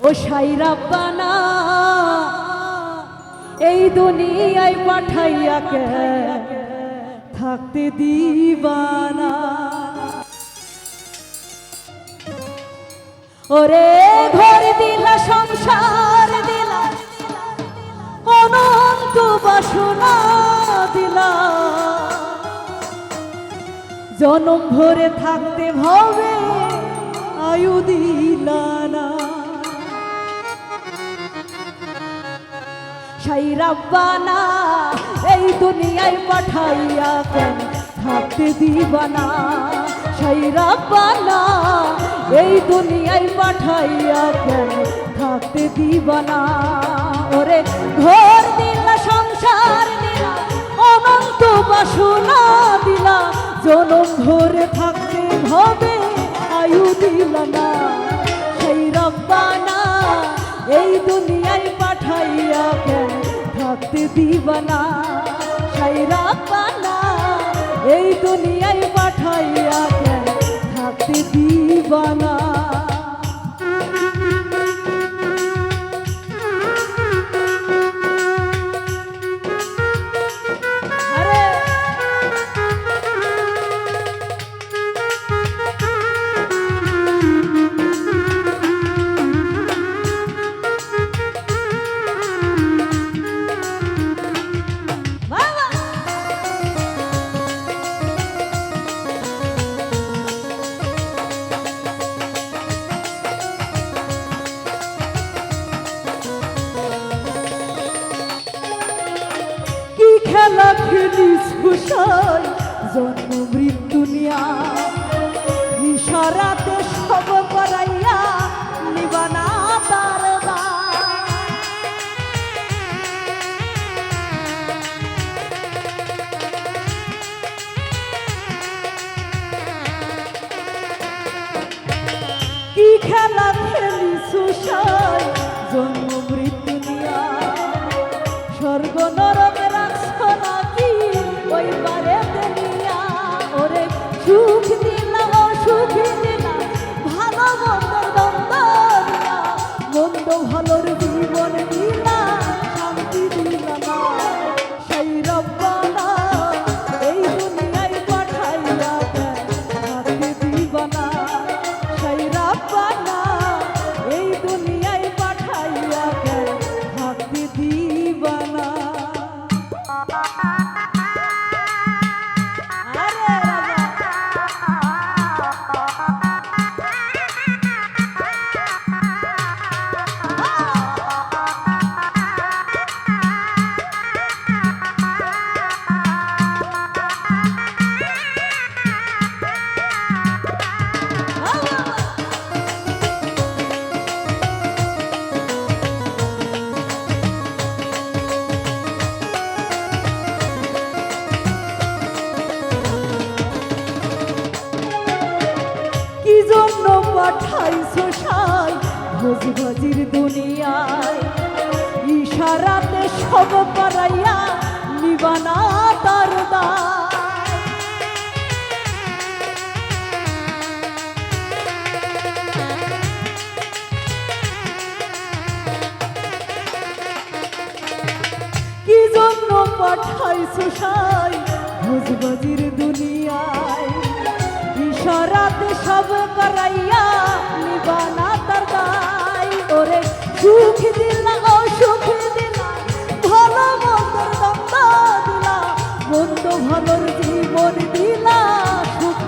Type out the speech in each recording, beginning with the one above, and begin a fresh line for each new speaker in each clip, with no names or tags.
ও সাইরাব্বানা এই দুনিয়ায় পাঠাইয়া কে? থাকতে দিবানা। ওরে ঘর দিলা, সংসার দিলা, অনন্ত বাসনা দিলা। জনম ভরে থাকতে ভবে আয়ু দিলা রাব্বানা, এই দুনিয়ায় পাঠাইয়া কেন থাকতে দিবানা? সাই রাব্বানা, এই দুনিয়ায় পাঠাইয়া কেন থাকতে দিবানা? ওরে ঘর দিলা, সংসার দিলা, অনন্ত বাসনা দিলা, জনম ভরে থাকতে হবে, আয়ু দিলা না। দিবানা সাইরা পানা এই দুনিয়ায় পাঠাইয়া থাকতে দিবানা? খেলিস কুশাই জন্ম মৃত্যু নিয়া। ইশারাতে সব করাইয়া নিবানা তার খেলা খেলি জন্ম মৃত্যু নিয়া? স্বর্গ নাকি ওই পারে দুনিয়া ওরে সুখ দিলা ও সুখ দিলা, ভালো মন্দর দ্বন্দ্ব দিলা। মন্দ ভালোর জীবন দিলা, শান্তি দিলা না। সেই রব্বানা, এই দুনিয়ায় পাঠাইয়া দেয় থাকতে দিবানা। সেই রব্বানা, এই দুনিয়ায় পাঠাইয়া দেয় থাকতে দিবানা। ভোজ দুনিয়ায় ইশারাতে সব করাইয়া নিবানা তার দায়। কি জন্য পাঠাইছো সাই ভোজ দুনিয়ায় ইশারাতে সব করাইয়া নিবানা ওরে সুখ দিলা ও সুখ দিলা ভালো মন্দর দ্বন্দ্ব দিলা, মন্দ ভালোর জীবন দিলা, সুখ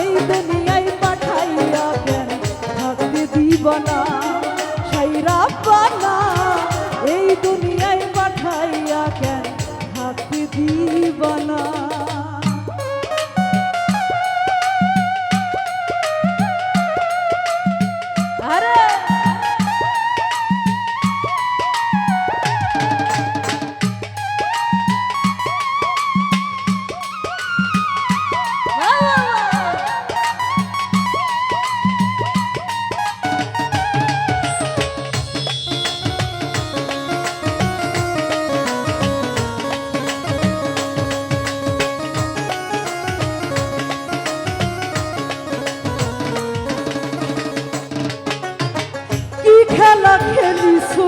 এই দুনিয়ায় পাঠাইয়া কেন থাকতে দিবানা সেই রব্বানা, এই দুনিয়ায় পাঠাইয়া কেন থাকতে দিবানা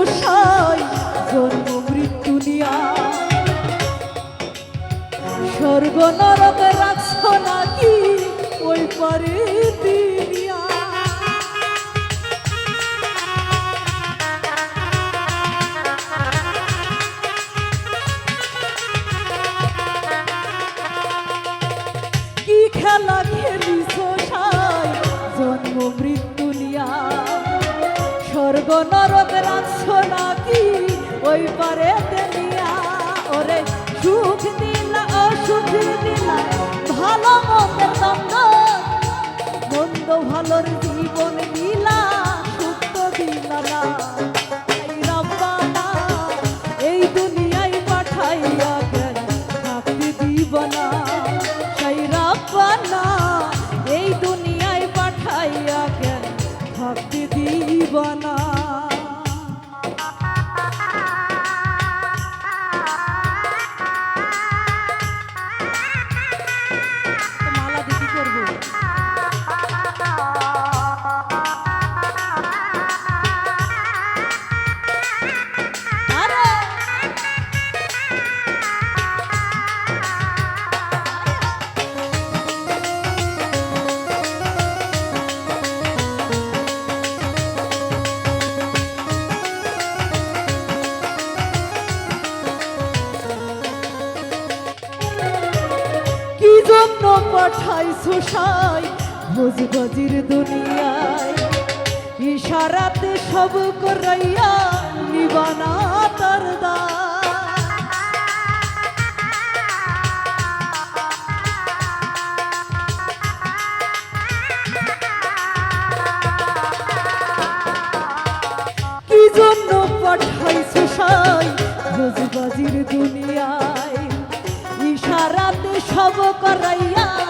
খেলি জন্ম মৃত্যু নিয়া। স্বর্গ নরক রাখছো নাকি ওই পারে দিনিয়া কি খেলা খেলি সোসাই জন্ম মৃত্যু নিয়া। স্বর্গ নরক রাখছো নাকি? ওই পারে দেনিয়া ওরে সুখ দিলা, অসুখ দিলা। ভালো মন্দের দ্বন্দ্ব, মন্দ ভালোর জীবন দিলা, সুখ তো দিলা না। এই দুনিয়ায় পাঠাইয়া থাকতে দিব না। সেই এই দুনিয়ায় পাঠাইয়া থাকতে দিব না। ভোজ গজির দুনিয়ায় ইশারাতে সব করাইয়া নিবানা তার দুনিয়ায়? ইশারাতে সব করাইয়া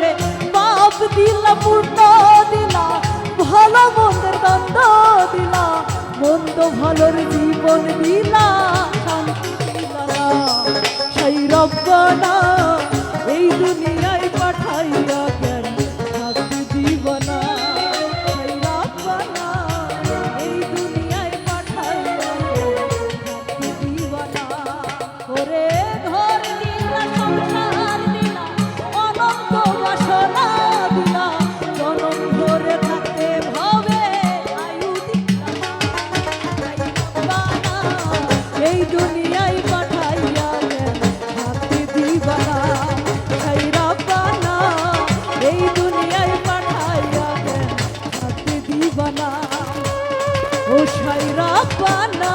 দায় বাপ দিলা, পূর্ণ দিলা, ভালো মন্দের দ্বন্দ্ব দিলা, মন্দ ভালোর জীবন দিলা, শান্তি দিলা। সেই রব্বানা ও সাইরা পানা